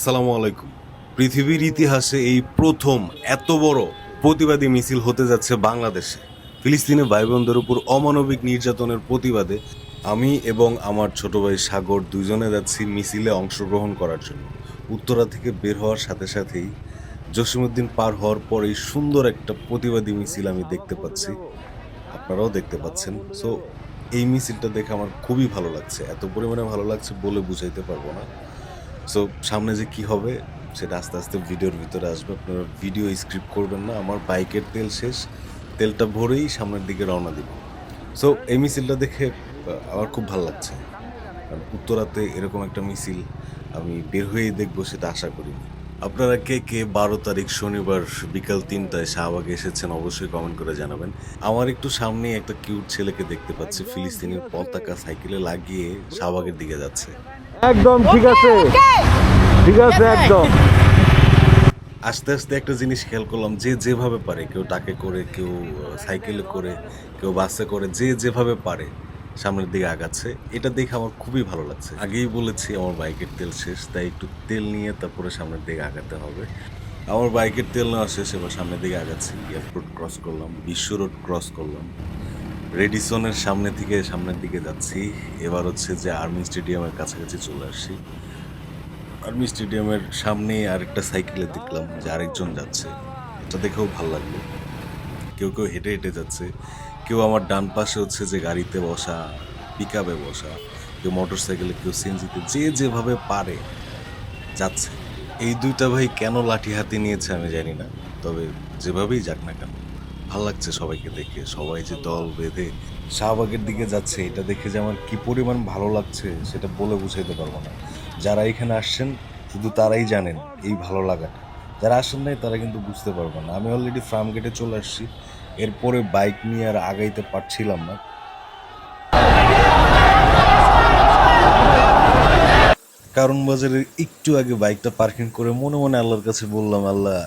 আসসালামু আলাইকুম। পৃথিবীর ইতিহাসে এই প্রথম এত বড় প্রতিবাদী মিছিল হতে যাচ্ছে বাংলাদেশে। ফিলিস্তিনি ভাই বোনদের উপর অমানবিক নির্যাতনের প্রতিবাদে আমি এবং আমার ছোট ভাই সাগর দুজনে যাচ্ছি মিছিলে অংশগ্রহণ করার জন্য। উত্তরা থেকে বের হওয়ার সাথে সাথেই জসিমুদ্দিন পার হওয়ার পরেই সুন্দর একটা প্রতিবাদী মিছিল আমি দেখতে পাচ্ছি। আপনারাও দেখতে পাচ্ছেন। সো এই মিছিলটা দেখে আমার খুবই ভালো লাগছে। এত পরিমাণে ভালো লাগছে বলে বুঝাইতে পারব না। সো সামনে যে কি হবে, সেটা আস্তে আস্তে ভিডিওর ভিতরে আসবে। আপনারা ভিডিও স্ক্রিপ্ট করবেন না। আমার বাইকের তেল শেষ, তেলটা ভরেই সামনের দিকে রওনা দিব। সো এই মিছিলটা দেখে আমার খুব ভালো লাগছে। কারণ উত্তরাতে এরকম একটা মিছিল আমি বের হয়েই দেখব, সেটা আশা করিনি আপনারা কে কে বারো তারিখ শনিবার বিকাল তিনটায় শাহবাগে এসেছেন, অবশ্যই কমেন্ট করে জানাবেন। আমার একটু সামনেই একটা কিউট ছেলেকে দেখতে পাচ্ছি ফিলিস্তিনের পতাকা সাইকেলে লাগিয়ে শাহবাগের দিকে যাচ্ছে। একদম ঠিক আছে। ঠিক আছে একদম। আস্তে আস্তে একটা জিনিস খেয়াল করলাম যে যেভাবে পারে কেউ টাকে করে কেউ সাইকেলে করে কেউ বাসে করে যে যেভাবে পারে সামনের দিকে আগাচ্ছে। এটা দেখে আমার খুবই ভালো লাগছে। আগেই বলেছি আমার বাইকের তেল শেষ তাই একটু তেল নিয়ে তারপরে সামনের দিকে আগাতে হবে। আমার বাইকের তেল নেওয়া শেষ এবার সামনের দিকে আগাচ্ছি। এয়ারপোর্ট ক্রস করলাম বিশ্ব রোড ক্রস করলাম। রেডিসনের সামনে থেকে সামনের দিকে যাচ্ছি। এবার হচ্ছে যে আর্মি স্টেডিয়ামের কাছাকাছি চলে আসছি। আর্মি স্টেডিয়ামের সামনে আরেকটা সাইকেলে দেখলাম যে আরেকজন যাচ্ছে। এটা দেখেও ভালো লাগল। কেউ কেউ হেঁটে হেঁটে যাচ্ছে। কেউ আমার ডান পাশে হচ্ছে যে গাড়িতে বসা পিক আপে বসা, কেউ মোটর সাইকেলে কেউ সিএনজিতে যে যেভাবে পারে যাচ্ছে। এই দুইটা ভাই কেন লাঠি হাতে নিয়েছে আমি জানি না। তবে যেভাবেই যাক না কেন। ভালো লাগছে সবাইকে দেখে, সবাই যে দল বেঁধে শাহবাগের দিকে যাচ্ছে, এটা দেখে যে আমার কি পরিমাণ ভালো লাগছে সেটা বলে বুঝাইতে পারব না। যারা এখানে আসছেন, শুধু তারাই জানেন এই ভালো লাগাটা। যারা আসেন নাই, তারা কিন্তু বুঝতে পারবেন না। আমি অলরেডি ফার্ম গেটে চলে আসছি। এরপরে বাইক নিয়ে আর আগাইতে পারছিলাম না। কারণ বাজারের একটু আগে বাইকটা পার্কিং করে মনে মনে আল্লাহর কাছে বললাম, আল্লাহ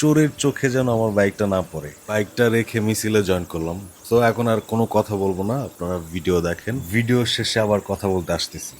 চোরের চোখে যেন আমার বাইকটা না পড়ে। বাইকটা রেখে মিছিলে জয়েন করলাম। তো এখন আর কোনো কথা বলব না। আপনারা ভিডিও দেখেন। ভিডিও শেষে আবার কথা বলতে আসতেছি!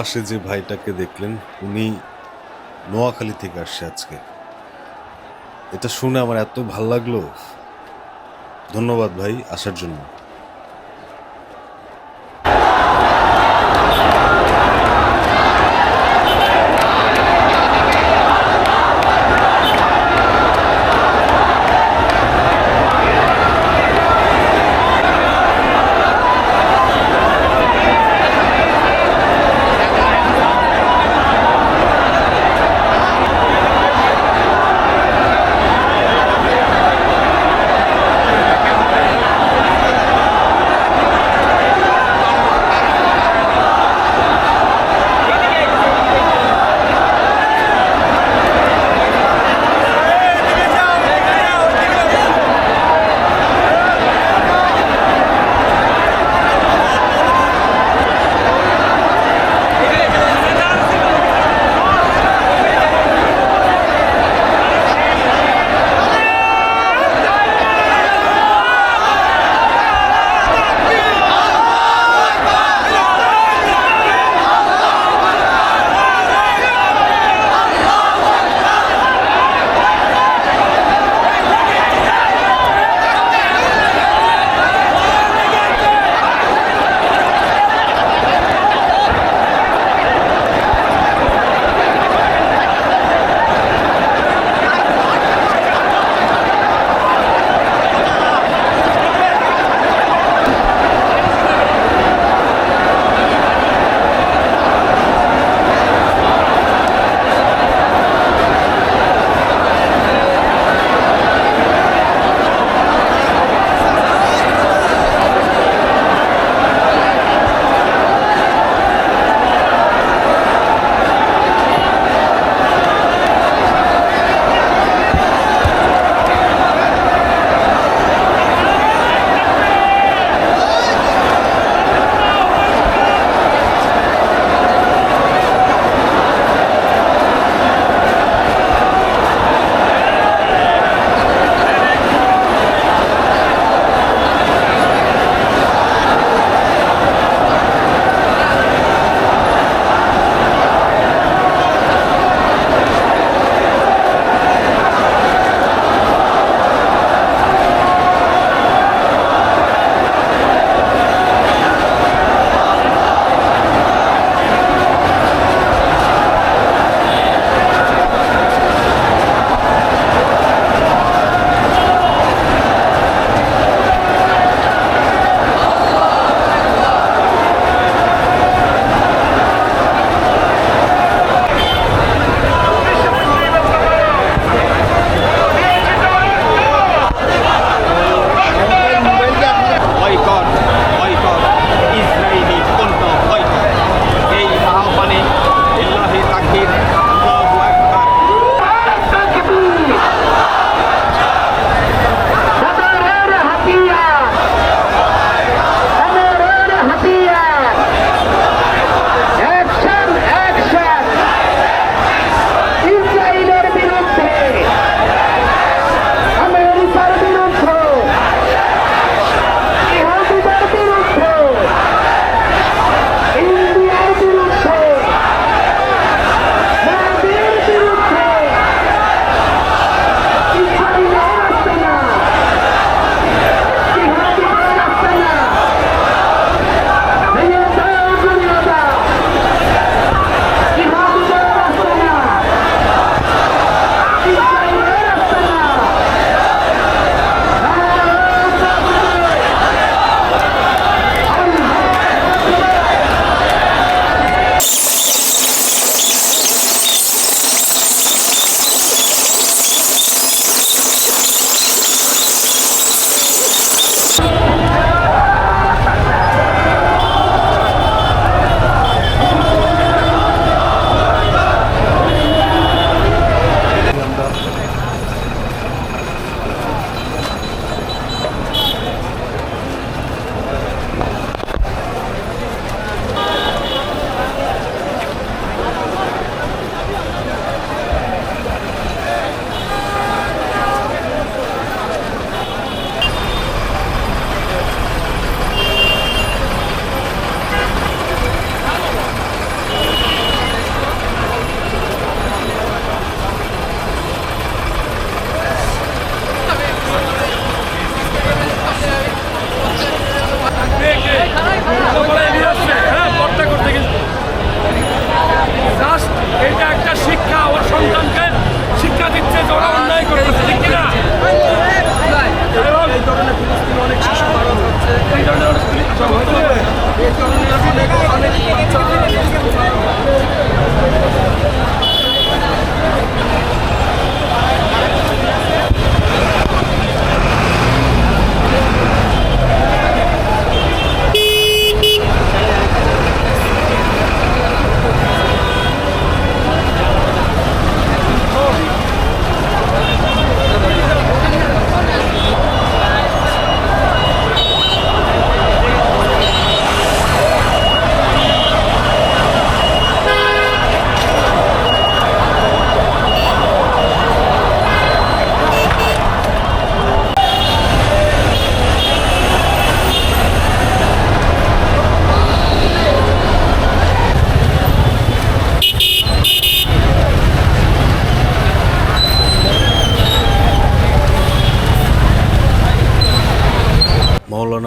পাশে যে ভাইটাকে দেখলেন, উনি নোয়াখালী থেকে আসছে আজকে। এটা শুনে আমার এত ভালো লাগল। ধন্যবাদ ভাই আসার জন্য।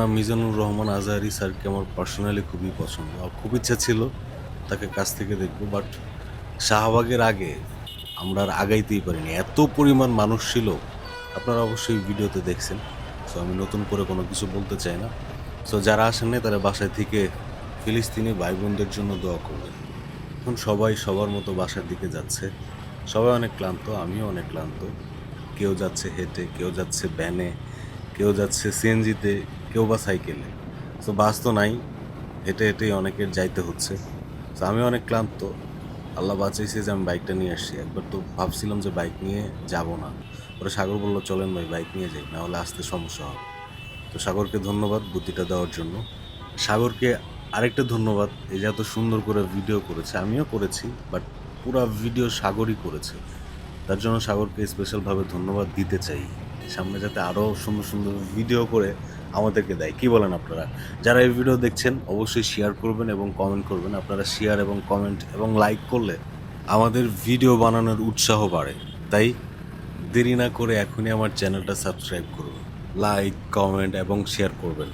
মাওলানা মিজানুর রহমান আজহারি স্যারকে আমার পার্সোনালি খুবই পছন্দ। আর খুব ইচ্ছা ছিল তাকে কাছ থেকে দেখব বাট শাহবাগের আগে আমরা আর আগাইতেই পারিনি। এত পরিমাণ মানুষ ছিল, আপনারা অবশ্যই ভিডিওতে দেখছেন। সো আমি নতুন করে কোনো কিছু বলতে চাই না। সো যারা আসেন নাই, তারা বাসায় থেকে ফিলিস্তিনি ভাই বোনদের জন্য দোয়া করবেন। এখন সবাই সবার মতো বাসার দিকে যাচ্ছে। সবাই অনেক ক্লান্ত, আমিও অনেক ক্লান্ত। কেউ যাচ্ছে হেঁটে, কেউ যাচ্ছে ব্যানে কেউ যাচ্ছে সিএনজিতে কেউ বা সাইকেলে। তো বাস তো নাই। হেঁটে হেঁটেই অনেকের যাইতে হচ্ছে। তো আমি অনেক ক্লান্ত। আল্লাহ বাঁচাইছে যে আমি বাইকটা নিয়ে আসছি। একবার তো ভাবছিলাম যে বাইক নিয়ে যাব না। ওরা সাগর বলল, চলেন ভাই, বাইক নিয়ে যাই। না হলে আসতে সমস্যা হবে। তো সাগরকে ধন্যবাদ বুদ্ধিটা দেওয়ার জন্য। সাগরকে আরেকটা ধন্যবাদ। এই যে এত সুন্দর করে ভিডিও করেছে। আমিও করেছি বাট পুরা ভিডিও সাগরই করেছে। তার জন্য সাগরকে স্পেশালভাবে ধন্যবাদ দিতে চাই। সামনে যাতে আরও সুন্দর সুন্দর ভিডিও করে আমাদেরকে দেয়। কি বলেন আপনারা? যারা এই ভিডিও দেখছেন, অবশ্যই শেয়ার করবেন এবং কমেন্ট করবেন। আপনারা শেয়ার এবং কমেন্ট এবং লাইক করলে আমাদের ভিডিও বানানোর উৎসাহ বাড়ে। তাই দেরি না করে এখনই আমার চ্যানেলটা সাবস্ক্রাইব করুন। লাইক কমেন্ট এবং শেয়ার করবেন।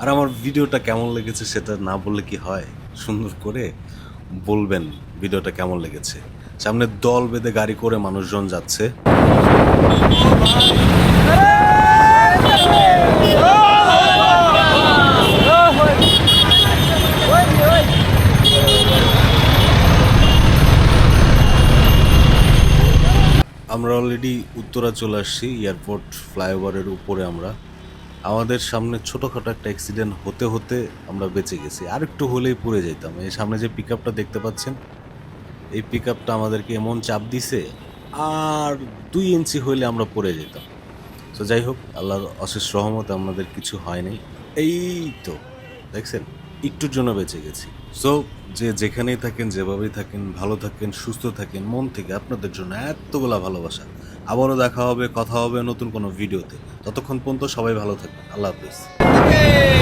আর আমার ভিডিওটা কেমন লেগেছে সেটা না বললে কি হয়? সুন্দর করে বলবেন ভিডিওটা কেমন লেগেছে। সামনে দল বেঁধে গাড়ি করে মানুষজন যাচ্ছে। আমরা অলরেডি উত্তরা চলে আসছি এয়ারপোর্ট ফ্লাইওভারের উপরে আমরা। আমাদের সামনে ছোটোখাটো একটা অ্যাক্সিডেন্ট হতে হতে আমরা বেঁচে গেছি। আর একটু হলেই পড়ে যেতাম। এই সামনে যে পিক দেখতে পাচ্ছেন, এই পিক আমাদেরকে এমন চাপ দিছে, আর দুই ইঞ্চি হইলে আমরা পড়ে যেতাম। তো যাই হোক, আল্লাহর অশেষ রহমত আমাদের কিছু হয়নি এই তো, দেখছেন, একটুর জন্য বেঁচে গেছি। সো যে যেখানেই থাকেন, যেভাবেই থাকেন, ভালো থাকেন, সুস্থ থাকেন, মন থেকে আপনাদের জন্য এতগুলা ভালোবাসা। আবারও দেখা হবে, কথা হবে নতুন কোনো ভিডিওতে। ততক্ষণ পর্যন্ত সবাই ভালো থাকবেন। আল্লাহ হাফিজ।